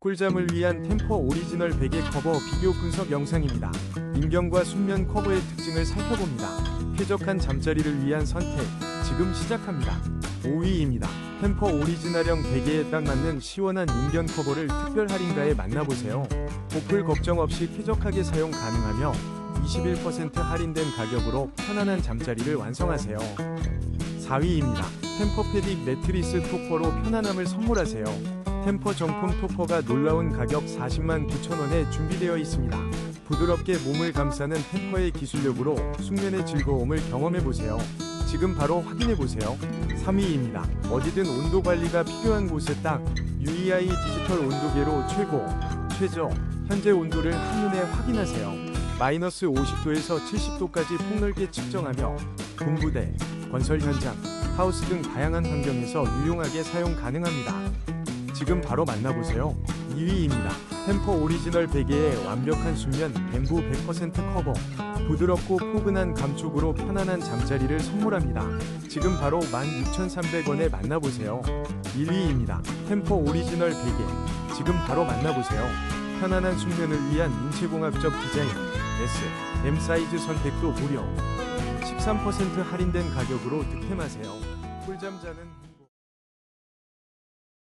꿀잠을 위한 템퍼 오리지널 베개 커버 비교 분석 영상입니다. 인경과 순면 커버의 특징을 살펴봅니다. 쾌적한 잠자리를 위한 선택, 지금 시작합니다. 5위입니다. 템퍼 오리지널형 베개에 딱 맞는 시원한 인견 커버를 특별 할인가에 만나보세요. 보풀 걱정 없이 쾌적하게 사용 가능하며 21% 할인된 가격으로 편안한 잠자리를 완성하세요. 4위입니다. 템퍼 패딕 매트리스 토퍼로 편안함을 선물하세요. 템퍼 정품 토퍼가 놀라운 가격 40만 9천원에 준비되어 있습니다. 부드럽게 몸을 감싸는 템퍼의 기술력으로 숙면의 즐거움을 경험해보세요. 지금 바로 확인해보세요. 3위입니다. 어디든 온도 관리가 필요한 곳에 딱 UEI 디지털 온도계로 최고, 최저, 현재 온도를 한눈에 확인하세요. 마이너스 50도에서 70도까지 폭넓게 측정하며 군부대, 건설 현장, 하우스 등 다양한 환경에서 유용하게 사용 가능합니다. 지금 바로 만나보세요. 2위입니다. 템퍼 오리지널 베개의 완벽한 수면 뱀부 100% 커버. 부드럽고 포근한 감촉으로 편안한 잠자리를 선물합니다. 지금 바로 16,300원에 만나보세요. 1위입니다. 템퍼 오리지널 베개. 지금 바로 만나보세요. 편안한 숙면을 위한 인체공학적 디자인 S, M 사이즈 선택도 무료. 13% 할인된 가격으로 득템하세요. 꿀잠 자는